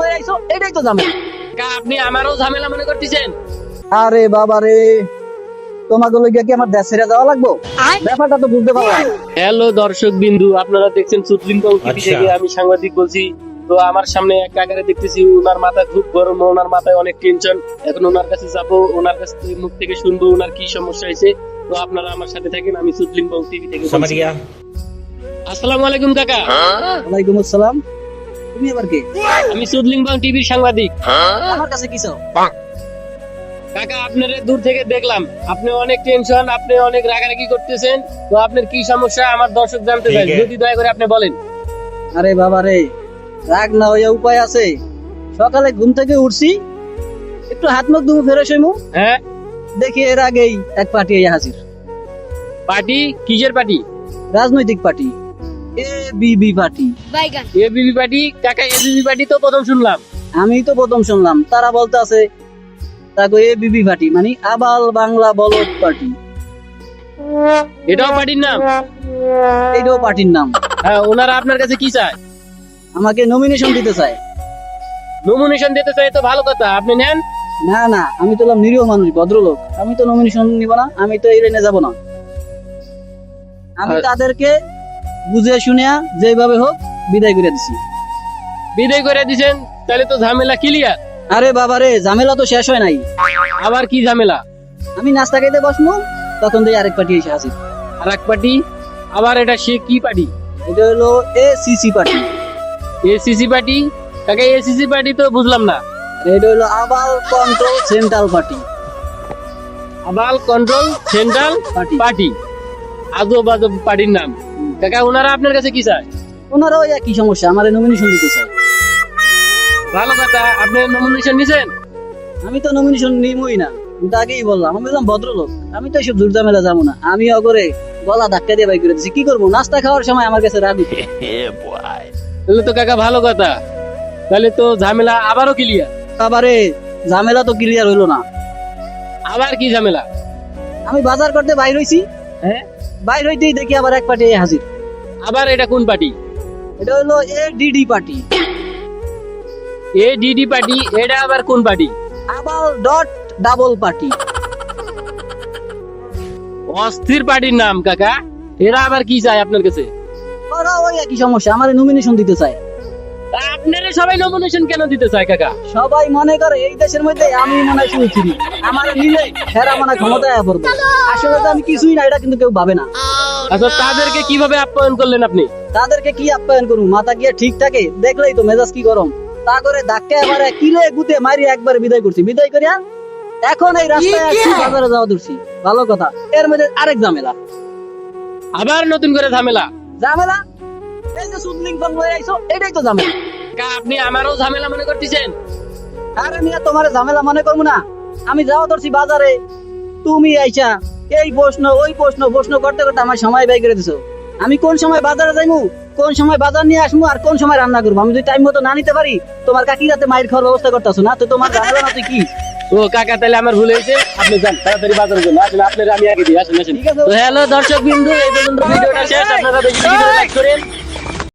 হয়ে এটাই তো ঝামেলা। আপনি আমারও ঝামেলা মনে করতেছেন? আরে বাবা রে তোমাকে কি আমার দেশে যাওয়া লাগবো? ব্যাপারটা তো বুঝতে পারলাম। হ্যালো দর্শক বিন্দু আপনারা দেখছেন সুপ্রিম থেকে আচ্ছা। আমি সাংবাদিক বলছি। তো আমার সামনে এক কাকারে দেখতেছি ওনার মাথা খুব গরম ওনার মাথায় অনেক টেনশন এখন ওনার কাছে যাব ওনার কাছ থেকে মুখ থেকে শুনব ওনার কি সমস্যা হয়েছে। তো আপনারা আমার সাথে থাকেন আমি সুপ্রিম বাবু টিভি থেকে আসসালামু আলাইকুম কাকা। ওয়ালাইকুম আসসালাম। তুমি আবার কে? আমি সুদলিং বাং টিভির সাংবাদিক। আমার কাছে কি চাও? কাকা আপনার দূর থেকে দেখলাম। আপনি অনেক টেনশন আপনি অনেক রাগারাগি করতেছেন। তো আপনার কি সমস্যা আমার দর্শক জানতে চাই যদি দয়া করে আপনি বলেন। আরে বাবা রে রাগ না হইয়া উপায় আছে। সকালে ঘুম থেকে উঠছি একটু হাত মুখ ধুমু ফেরস হইমু হ্যাঁ। দেখি এর আগেই এক পার্টি হাজির। পার্টি? কিসের পার্টি? রাজনৈতিক party. A BB party ABB party কাকা এবিবি পার্টি তো প্রথম শুনলাম। আমি তো প্রথম শুনলাম। তারা বলতে আছে তাকে এ বিবি পার্টি মানে আবাল বাংলা বলদ পার্টি এটাও পার্টির নাম? এইটাও পার্টির নাম। হ্যাঁ ওনারা আপনার কাছে কি চায়? আমাকে নমিনেশন দিতে চায়। নমিনেশন দিতে চাই তো ভালো কথা আপনি নেন। না না আমি তো হলাম নিরীহ মানুষ ভদ্রলোক। আমি তো নমিনেশন নিব না আমি তো এই লাইনে যাব না। আমি তাদেরকে বুঝে শুনিয়া যেভাবে হোক বিদায় করে দিছি। বিদায় করে দিছেন তাহলে তো ঝামেলা ক্লিয়ার আরে বাবা রে ঝামেলা তো শেষ হয় নাই। আবার কি ঝামেলা? আমি নাস্তা খাইতে বসবো তখন থেকে আরেক পার্টি এসে হাসি আর এক পার্টি? আবার এটা সে কি পার্টি? এটা হলো A CC party. ACC party? কাকা এসিসি পার্টি তো বুঝলাম না। এটা হলো আবাল কন্ট্রোল সেন্ট্রাল পার্টি। আবাল কন্ট্রোল সেন্ট্রাল পার্টি। পার্টি। আজব আজব পার্টির নাম। কাকা ওনারা আপনার কাছে কি চায়? ওনারাও একই সমস্যা আমার নমিনেশন দিতে চাই ভালো কথা আপনি নমিনেশন নিছেন? আমি তো নমিনেশন নিমই না আমি তো আগেই বললাম আমি বললাম ভদ্রলোক আমি তো এসব যাব না আমি অগরে গলা ধাক্কা দিয়ে বাই করে দিচ্ছি কি করব? নাস্তা খাওয়ার সময় আমার কাছে রাগ উঠে। তাহলে তো কাকা ভালো কথা। তাহলে তো ঝামেলা আবারও ক্লিয়ার আবারে ঝামেলা তো ক্লিয়ার হইল না। আবার কি ঝামেলা? আমি বাজার করতে বাইর হইছি। হ্যাঁ? বাইর হইতেই দেখি আবার এক পার্টি হাজির। আবার এটা কোন পার্টি? এটা হলো A DD party. A DD party এটা আবার কোন পার্টি? আবার ডট ডাবল পার্টি। অস্থির পার্টির নাম কাকা। এরা আবার কি চায় আপনার কাছে? ওরা ওই একই সমস্যা আমার নমিনেশন দিতে চায়। আপনারা সবাই নমিনেশন কেন দিতে চায় কাকা? সবাই মনে করে এই দেশের মধ্যে আমি মনে হয় সুচিরি আমার নিলে হেরা মনে ক্ষমতায় পড়বে। আসলে তো আমি কিছুই না এটা কিন্তু কেউ ভাবে না। আচ্ছা তাদেরকে কীভাবে আপ্যায়ন করলেন আপনি? তাদেরকে কি আপ্যায়ন করব মাথা গিয়ে ঠিক থাকে? দেখলেই তো মেজাজ কি গরম। তা করে ধাক্কা এবারে কিলে গুতে মারি একবার বিদায় করছি। বিদায় করিয়া এখন এই রাস্তায় আসছি বাজারে যাওয়া ধরছি ভালো কথা। এর মধ্যে আরেক ঝামেলা। আবার নতুন করে ঝামেলা? ঝামেলা? এই যে সুদলিং ফোন হয়ে আইছো এটাই তো ঝামেলা। কাকা আপনি আমারও ঝামেলা মনে করতেছেন? আরে মিয়া তোমার ঝামেলা মনে করব না। আমি যাওয়া ধরছি বাজারে। তুমি আইসা এই প্রশ্ন ওই প্রশ্ন প্রশ্ন করতে করতে আমার সময় ব্যয় করে দিছো। আমি কোন সময় বাজারে যাইমু কোন সময় বাজার নিয়ে আসব আর কোন সময় রান্না করব? আমি যদি টাইম মতো না নিতে পারি তোমার কাকি রাতে মায়ের খাওয়ার ব্যবস্থা করতেছো না? তো তোমার ঝামেলা না তুই কি? ও কাকা তাহলে আমার ভুল হয়েছে। আপনি যান তাড়াতাড়ি বাজারে যান। আসলে আপনার আমি আগে দিই আসেন আসেন। তো হ্যালো দর্শক বিন্দু এই পর্যন্ত ভিডিওটা শেষ। আপনারা বেশি লাইক করেন।